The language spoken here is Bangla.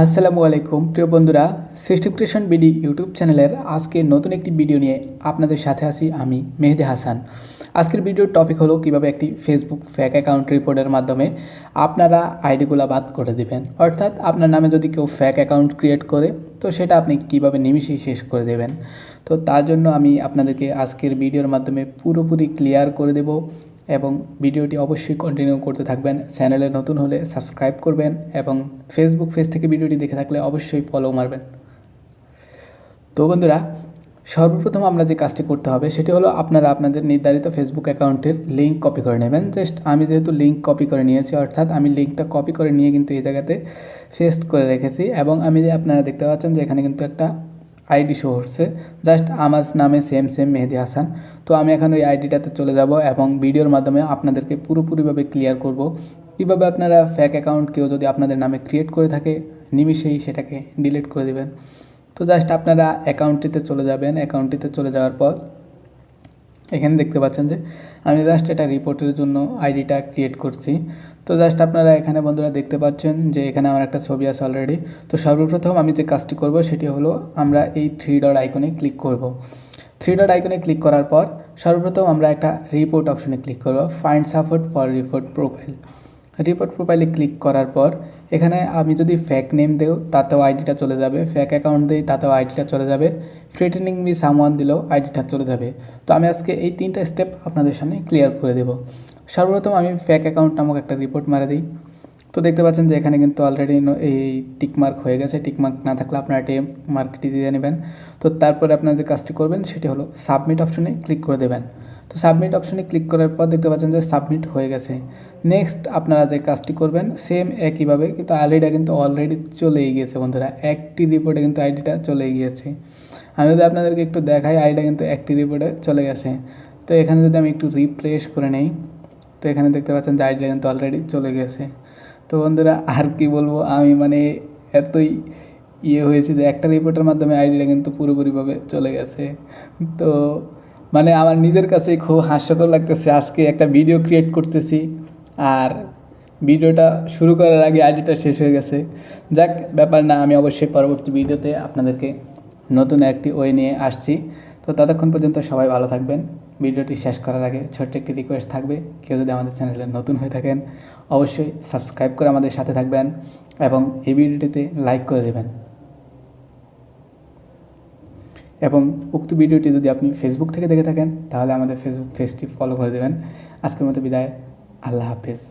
আসসালামু আলাইকুম, প্রিয় বন্ধুরা সিস্টেম ক্রিয়েশন বিডি ইউটিউব চ্যানেলের আজকে নতুন একটি ভিডিও নিয়ে আপনাদের সাথে আছি আমি মেহেদি হাসান। আজকের ভিডিওর টপিক হলো কীভাবে একটি ফেসবুক ফ্যাক অ্যাকাউন্ট রিপোর্টের মাধ্যমে আপনারা আইডিগুলো বাদ করে দিবেন। অর্থাৎ আপনার নামে যদি কেউ ফ্যাক অ্যাকাউন্ট ক্রিয়েট করে, তো সেটা আপনি কীভাবে নিমিশেই শেষ করে দেবেন? তো তার জন্য আমি আপনাদেরকে আজকের ভিডিওর মাধ্যমে পুরোপুরি ক্লিয়ার করে দেব। এবং ভিডিওটি অবশ্যই কন্টিনিউ করতে থাকবেন। চ্যানেলে নতুন হলে সাবস্ক্রাইব করবেন এবং ফেসবুক পেজ থেকে ভিডিওটি দেখে থাকলে অবশ্যই ফলো মারবেন। তো বন্ধুরা, সর্বপ্রথম আমরা যে কাজটি করতে হবে, সেটি হলো আপনারা আপনাদের নির্ধারিত ফেসবুক অ্যাকাউন্টের লিঙ্ক কপি করে নেবেন। জাস্ট আমি যেহেতু লিঙ্ক কপি করে নিয়েছি, অর্থাৎ আমি লিঙ্কটা কপি করে নিয়ে কিন্তু এই জায়গাতে পেস্ট করে রেখেছি এবং আমি আপনারা দেখতে পাচ্ছেন যে এখানে কিন্তু একটা আইডি শো হচ্ছে। জাস্ট আমার নামে সেম সেম মেহেদি হাসান। তো আমি এখন ওই আইডিটাতে চলে যাব এবং ভিডিওর মাধ্যমে আপনাদেরকে পুরোপুরিভাবে ক্লিয়ার করব। কীভাবে আপনারা ফ্যাক অ্যাকাউন্ট কেউ যদি আপনাদের নামে ক্রিয়েট করে থাকে, নিমিষেই সেটাকে ডিলিট করে দেবেন। তো জাস্ট আপনারা অ্যাকাউন্টটিতে চলে যাবেন। অ্যাকাউন্টটিতে চলে যাওয়ার পর এখানে দেখতে পাচ্ছেন যে আমি জাস্ট এটা রিপোর্টের জন্য আইডিটা ক্রিয়েট করছি। তো জাস্ট আপনারা এখানে বন্ধুরা দেখতে পাচ্ছেন যে এখানে আমার একটা ছবি আছে অলরেডি তো সর্বপ্রথম আমি যে কাজটি করব সেটি হলো আমরা এই থ্রি ডট আইকনে ক্লিক করব। থ্রি ডট আইকনে ক্লিক করার পর সর্বপ্রথম আমরা একটা রিপোর্ট অপশনে ক্লিক করব find support for report profile report প্রোফাইলে ক্লিক করার পর, এখানে আমি যদি ফ্যাক নেম দেও, তাতেও আইডিটা চলে যাবে। ফ্যাক অ্যাকাউন্ট দিই, তাতেও আইডিটা চলে যাবে। থ্রেটেনিং মি সামওয়ান দিলেও আইডিটা চলে যাবে। তো আমি আজকে এই তিনটা স্টেপ আপনাদের সামনে ক্লিয়ার করে দেব। সর্বপ্রথম আমি ফ্যাক অ্যাকাউন্ট নামক একটা রিপোর্ট মারে দিই। তো দেখতে পাচ্ছেন যে এখানে কিন্তু অলরেডি এই টিকমার্ক হয়ে গেছে। টিকমার্ক না থাকলে আপনারা এটি মার্কটি দিয়ে নেবেন। তো তারপরে আপনারা যে কাজটি করবেন, সেটি হলো সাবমিট অপশনে ক্লিক করে দেবেন। তো সাবমিট অপশনে ক্লিক করার পর দেখতে পাচ্ছেন যে সাবমিট হয়ে গেছে। নেক্সট আপনারা যে কাজটি করবেন সেম একইভাবে কিন্তু আইডিটা কিন্তু অলরেডি চলেই গিয়েছে বন্ধুরা। একটি রিপোর্টে কিন্তু আইডিটা চলে গিয়েছে। আমি যদি আপনাদেরকে একটু দেখাই আইডিটা কিন্তু একটি রিপোর্টে চলে গেছে। তো এখানে যদি আমি একটু রিপ্লেস করে নেই, তো এখানে দেখতে পাচ্ছেন যে আইডিটা কিন্তু অলরেডি চলে গেছে। তো বন্ধুরা, আর কি বলব? আমি মানে এতই ইয়ে হয়েছে যে একটা রিপোর্টের মাধ্যমে আইডিটা কিন্তু পুরোপুরিভাবে চলে গেছে। তো মানে আমার নিজের কাছে খুব হাস্যকর লাগতেছে। আজকে একটা ভিডিও ক্রিয়েট করতেছি আর ভিডিওটা শুরু করার আগে আইডিটা শেষ হয়ে গেছে। যাক, ব্যাপার না, আমি অবশ্যই পরবর্তী ভিডিওতে আপনাদেরকে নতুন একটি ওয়ে নিয়ে আসছি। তো ততক্ষণ পর্যন্ত সবাই ভালো থাকবেন। ভিডিওটি শেষ করার আগে ছোট্ট একটি রিকোয়েস্ট থাকবে, কেউ যদি আমাদের চ্যানেলে নতুন হয়ে থাকেন, অবশ্যই সাবস্ক্রাইব করে আমাদের সাথে থাকবেন এবং এই ভিডিওটিতে লাইক করে দেবেন। এবং উক্ত ভিডিওটি যদি আপনি ফেসবুক থেকে দেখে থাকেন, তাহলে আমাদের ফেসবুক পেজটি ফলো করে দেবেন। আজকের মতো বিদায়। আল্লাহ হাফিজ।